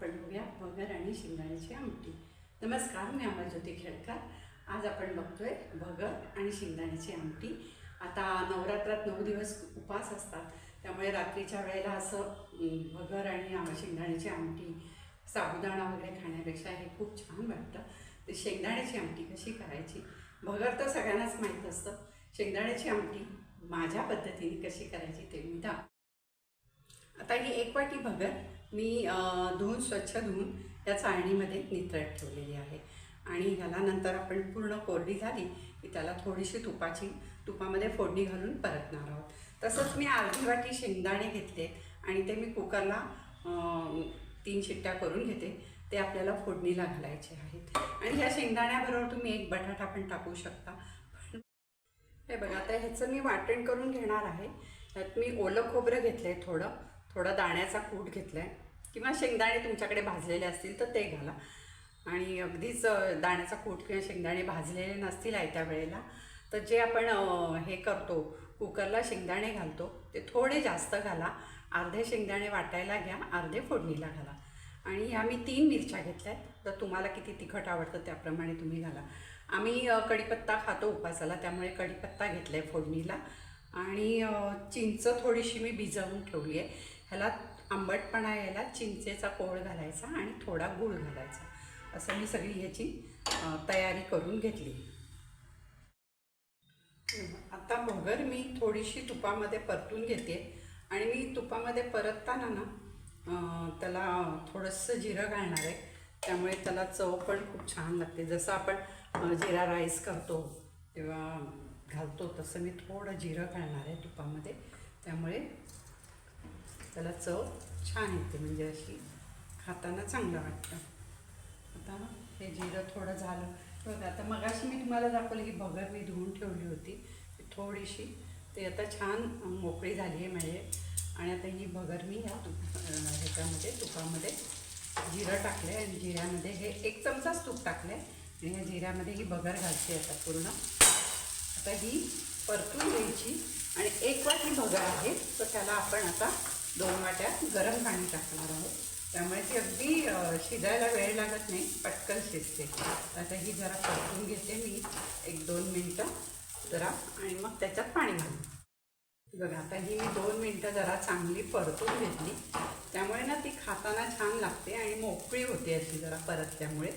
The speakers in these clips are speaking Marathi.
आपण बघूया भगर आणि शेंगदाण्याची आमटी. नमस्कार मी अमरज्योती खेडकर. आज आपण बघतोय भगर आणि शेंगदाण्याची आमटी. आता नवरात्रात नऊ दिवस उपवास असतात. त्यामुळे रात्रीच्या वेळेला असं भगर आणि शेंगदाण्याची आमटी साबुदाणा वगैरे खाण्यापेक्षा हे खूप छान वाटतं. ते शेंगदाण्याची आमटी कशी करायची? भगर तर सगळ्यांनाच माहीत असतं. शेंगदाण्याची आमटी माझ्या पद्धतीने कशी करायची ते मी दाख आता ही एक वाटी भगर मी धुवून स्वच्छ धुवून या चाळणीमध्ये नितळत ठेवलेली आहे. आणि ह्याला नंतर आपण पूर्ण कोरडी झाली की त्याला थोडीशी तुपाची तुपामध्ये फोडणी घालून परतणार आहोत. तसंच मी अर्धी वाटी शेंगदाणे घेतले आणि ते मी कुकरला तीन शिट्ट्या करून घेते. ते आपल्याला फोडणीला घालायचे आहेत. आणि ह्या शेंगदाण्याबरोबर तुम्ही एक बटाटा पण टाकू शकता. हे बघा आता ह्याचं मी वाटण करून घेणार आहे. त्यात मी ओलं खोबरं घेतलं आहे थोडं. थोडं दाण्याचा कूट घेतला आहे किंवा शेंगदाणे तुमच्याकडे भाजलेले असतील तर ते घाला. आणि अगदीच दाण्याचा कूट किंवा शेंगदाणे भाजलेले नसतील आहे त्या वेळेला तर जे आपण हे करतो कुकरला शेंगदाणे घालतो ते थोडे जास्त घाला. अर्धे शेंगदाणे वाटायला घ्या अर्धे फोडणीला घाला. आणि ह्या मी तीन मिरच्या घेतल्या आहेत तर तुम्हाला किती तिखट आवडतं त्याप्रमाणे तुम्ही घाला. आम्ही कढीपत्ता खातो उपासाला त्यामुळे कढीपत्ता घेतला आहे फोडणीला. आणि चिंच थोडीशी मी भिजवून ठेवली आहे. ह्याला आंबटपणा यायला चिंचेचा कोळ घालायचा आणि थोडा गूळ घालायचा. असं मी सगळी ह्याची तयारी करून घेतली. आता भगर मी थोडीशी तुपामध्ये परतून घेते. आणि मी तुपामध्ये परतताना ना त्याला थोडंसं जिरं घालणार आहे. त्यामुळे त्याला चव पण खूप छान लागते. जसं आपण जिरा राईस करतो तेव्हा घालतो तसं मी थोडं जिरं घालणार आहे तुपामध्ये. त्यामुळे त्याला चव छान येते म्हणजे अशी खाताना चांगलं वाटतं. आता हे जिरं थोडं झालं. बघा आता मगाशी मी तुम्हाला दाखवलं की भगर मी धुवून ठेवली होती. थोडीशी. ते आता छान मोकळी झाली आहे म्हणजे आणि आता ही भगर मी ह्या तुप ह्याच्यामध्ये तुपामध्ये जिरं टाकलं आहे आणि जिऱ्यामध्ये हे एक चमचाच तूप टाकलं आहे आणि ह्या जिऱ्यामध्ये ही भगर घालते आता पूर्ण. आता ही परतून घ्यायची. आणि एक वाटी भगर आहे तर त्याला आपण आता दोन वाट्या गरम पाणी टाकणार आहोत. त्यामुळे ती अगदी शिजायला वेळ लागत नाही. पटकन शिजते. आता ही जरा परतून घेते मी. एक दोन मिनटं जरा आणि मग त्याच्यात पाणी घालू. बघा आता ही मी दोन मिनटं जरा चांगली परतून घेतली. त्यामुळे ना ती खाताना छान लागते आणि मोकळी होते अशी जरा परतल्यामुळे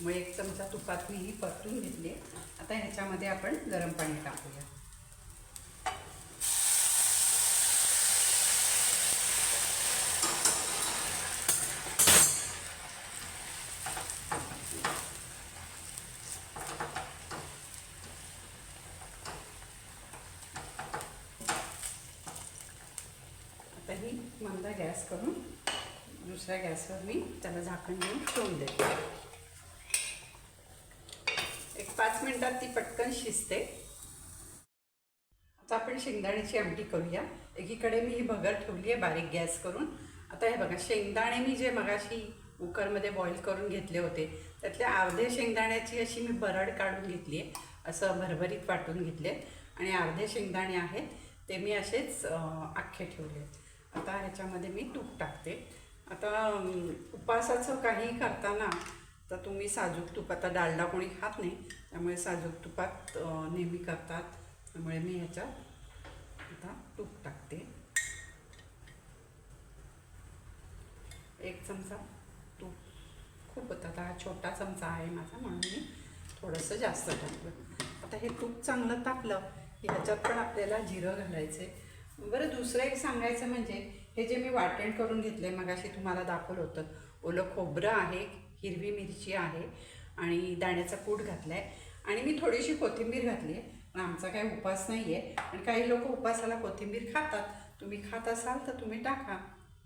मग एक चमचा तुपात मी ही परतून घेतली. आता ह्याच्यामध्ये आपण गरम पाणी टाकूया आता ही मंद गॅस करून दुसऱ्या गॅसवर मी त्याला झाकण देऊन ठेवून देते. एक पाच मिनिटात ती पटकन शिजते. आता आपण शेंगदाण्याची आमटी करूया. एकीकडे मी ही भगर ठेवली आहे बारीक गॅस करून. आता हे बघा शेंगदाणे मी जे मगाशी कुकरमध्ये बॉईल करून घेतले होते त्यातल्या अर्धे शेंगदाण्याची अशी मी बरड काढून घेतली आहे असं भरभरीत वाटून घेतले आणि अर्धे शेंगदाणे आहेत ते मी असेच आख्खे अख्खे ठेवले आता ह्याच्यामध्ये मी तूप टाकते. आता उपासाचं काही करताना तर तुम्ही साजूक तूप आता डालडा कोणी खात नाही त्यामुळे साजूक तुपात नेहमी करतात. त्यामुळे मी ह्याच्यात आता तूप टाकते. एक चमचा तूप. खूप होतं आता हा छोटा चमचा आहे माझा म्हणून मी थोडंसं जास्त टाकलं. आता हे तूप चांगलं तापलं की ह्याच्यात पण आपल्याला जिरं घालायचं आहे बरं दुसरं एक सांगायचं म्हणजे हे जे मी वाटण करून घेतले मगाशी तुम्हाला दाखवलं होतं. ओलं खोबरं आहे हिरवी मिरची आहे आणि दाण्याचा कूट घातला आहे आणि मी थोडीशी कोथिंबीर घातली आहे. पण आमचा काही उपास नाही आहे आणि काही लोक उपासाला कोथिंबीर खातात. तुम्ही खात असाल तर तुम्ही टाका.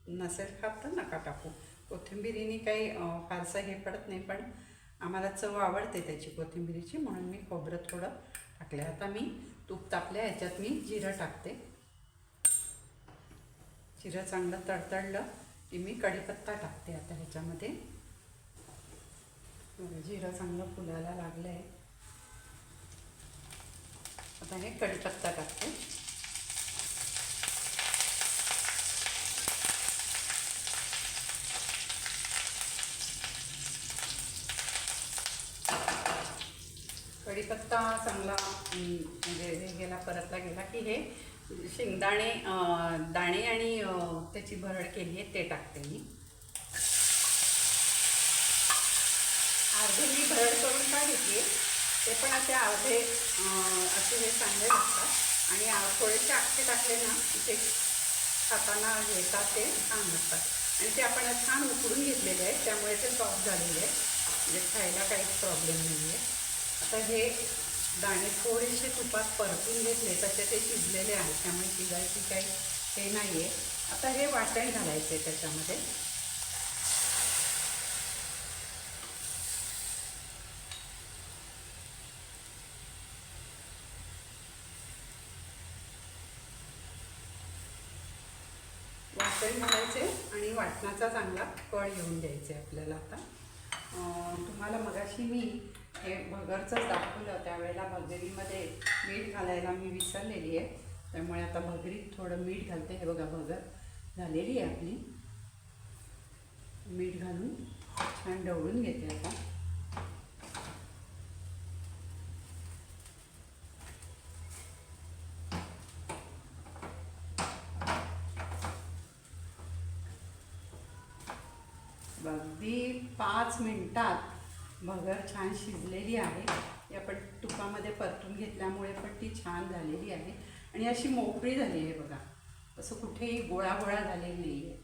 नसेल खात तर नका टाकू. कोथिंबिरीने काही फारसं हे पडत नाही पण आम्हाला चव आवडते त्याची कोथिंबिरीची. म्हणून मी खोबरं थोडं टाकलं आता मी तूप तापल्या ह्याच्यात मी जिरं टाकते. जिरं चांगलं तडतडलं की मी कढीपत्ता टाकते आता ह्याच्यामध्ये. जिरं चांगलं फुलायला लागलं आहे आता हे कढीपत्ता टाकते. कढीपत्ता चांगला म्हणजे गेला परतला गेला की हे शेंगदाणे दाणे आणि त्याची भरड केली आहे ते टाकते मी. अर्धे मी भरड करून काय घेतली ते पण असे अर्धे असे हे चांगले लागतात. आणि थोडेसे अख्खे टाकले ना ते खाताना घेतात ते छान लागतात. आणि ते आपण छान उकडून घेतलेले आहेत त्यामुळे ते सॉफ्ट झालेले आहेत. म्हणजे खायला काहीच प्रॉब्लेम नाही आहे आता हे दाणे थोडेसे तुपात परतून घेतले तसे ते शिजलेले आहेत. त्यामुळे शिजायची काही हे नाही आहे आता हे वाटण घालायचं आहे त्याच्यामध्ये. वाटण घालायचे आणि वाटणाचा चांगला कळ येऊन द्यायचे आपल्याला आता. तुम्हाला मगाशी मी हे भगरचंच दाखवलं त्यावेळेला भगरीमध्ये मीठ घालायला मी विसरलेली आहे. त्यामुळे आता भगरीत थोडं मीठ घालते. हे बघा भगर झालेली आहे आपली. मीठ घालून छान ढवळून घेते आता. अगदी पाच मिनटात भगर छान शिजलेली आहे. या आपण तुपामध्ये परतून घेतल्यामुळे पण ती छान झालेली आहे. आणि अशी मोकळी झाली आहे बघा. असं कुठेही गोळा गोळा झालेली नाही आहे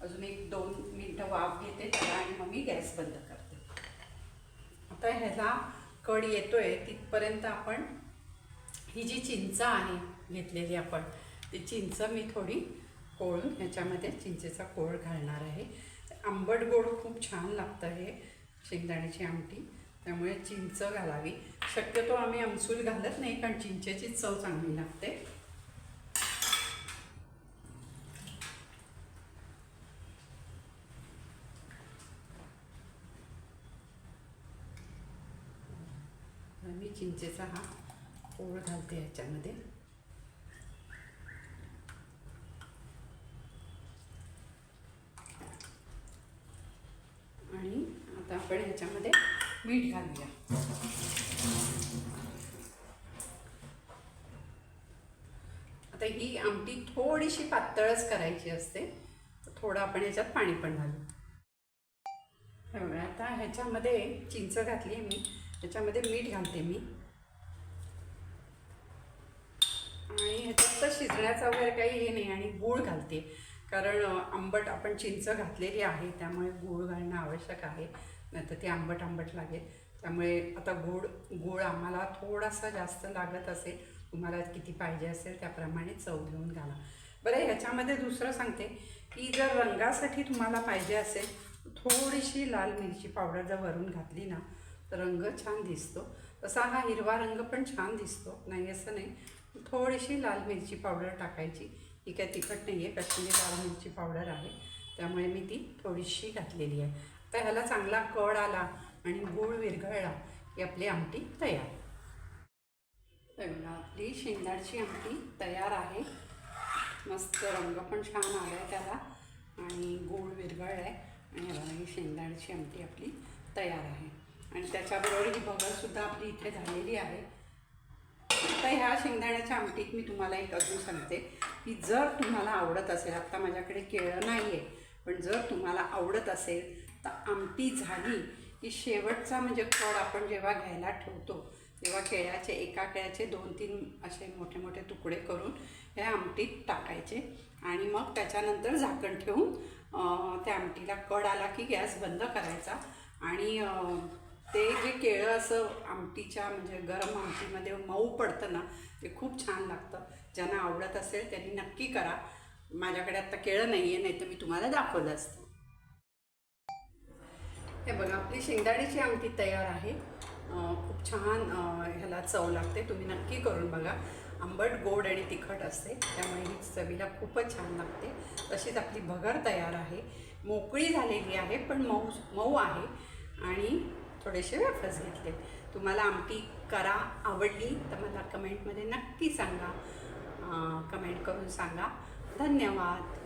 अजून एक दोन मिनटं वाफ घेते त्याला आणि मग मी गॅस बंद करते. आता ह्याला कड येतोय तिथपर्यंत आपण ही जी चिंच आहे घेतलेली आपण ती चिंच मी थोडी कोळून ह्याच्यामध्ये चिंचेचा कोळ घालणार आहे. आंबट गोड खूप छान लागतं हे. शेंगदाण्याची आमटी. त्यामुळे चिंच घालावी. शक्यतो आम्ही आमसूल घालत नाही कारण चिंचेची चव चांगली लागते. मी चिंचेचा हा पोळ घालते ह्याच्यामध्ये आणि आता आपण ह्याच्यामध्ये मीठ घालूया. आता ही आमटी थोडीशी पातळच करायची असते. थोडं आपण ह्याच्यात पाणी पण घालू. आता ह्याच्यामध्ये चिंच घातली आहे मी. ह्याच्यामध्ये मीठ घालते मी. आणि ह्याच्यात तर शिजण्याचा वगैरे काही हे नाही आणि गूळ घालते. कारण आंबट आपण चिंच घातलेली आहे त्यामुळे गूळ घालणं आवश्यक आहे. नाहीतर ती आंबट आंबट लागेल. त्यामुळे आता गोड गोड आम्हाला थोडासा जास्त लागत असेल तुम्हाला किती पाहिजे असेल त्याप्रमाणे चव घेऊन घाला. बरं ह्याच्यामध्ये दुसरं सांगते की जर रंगासाठी तुम्हाला पाहिजे असेल थोडीशी लाल मिरची पावडर जर वरून घातली ना तर रंग छान दिसतो. तसा हा हिरवा रंग पण छान दिसतो नाही असं नाही. थोडीशी लाल मिरची पावडर टाकायची. ही काय तिखट नाही आहे कश्मीरी लाल मिरची पावडर आहे. त्यामुळे मी ती थोडीशी घातलेली आहे. तर ह्याला चांगला कड आला आणि गूळ विरघळला. की आपली आमटी तयार. आपली शेंगदाळची आमटी तयार आहे. मस्त रंग पण छान आला आहे त्याला आणि गूळ विरघळ आहे आणि हे बघा ही शेंगदाण्याची आमटी आपली तयार आहे. आणि त्याच्याबरोबर ही भगरसुद्धा आपली इथे झालेली आहे. आता ह्या शेंगदाण्याच्या आमटीत मी तुम्हाला एक अजून सांगते की जर तुम्हाला आवडत असेल आत्ता माझ्याकडे केळं नाही आहे पण जर तुम्हाला आवडत असेल तर आमटी झाली की शेवटचा म्हणजे कड आपण जेव्हा घ्यायला ठेवतो तेव्हा केळ्याचे एका केळ्याचे दोन तीन असे मोठे मोठे तुकडे करून हे आमटीत टाकायचे आणि मग त्याच्यानंतर झाकण ठेवून त्या आमटीला कड आला की गॅस बंद करायचा आणि ते जे केळं असं आमटीच्या म्हणजे गरम आमटीमध्ये मऊ पडतं ना ते खूप छान लागतं. ज्यांना आवडत असेल त्यांनी नक्की करा. माझ्याकडे आत्ता केळं नाही आहे नाही तर मी तुम्हाला दाखवलं असतं. हे बघा आपली शेंगदाण्याची आमटी तयार आहे. खूप छान ह्याला चव लागते. तुम्ही नक्की करून बघा. आंबट गोड आणि तिखट असते. त्यामुळे ही चवीला खूपच छान लागते. तशीच आपली भगर तयार आहे. मोकळी झालेली आहे पण मऊ मऊ आहे. आणि थोडेसे वेफर्स घेतले. तुम्हाला आमटी करा आवडली तर मला कमेंटमध्ये नक्की सांगा. कमेंट करून सांगा. धन्यवाद.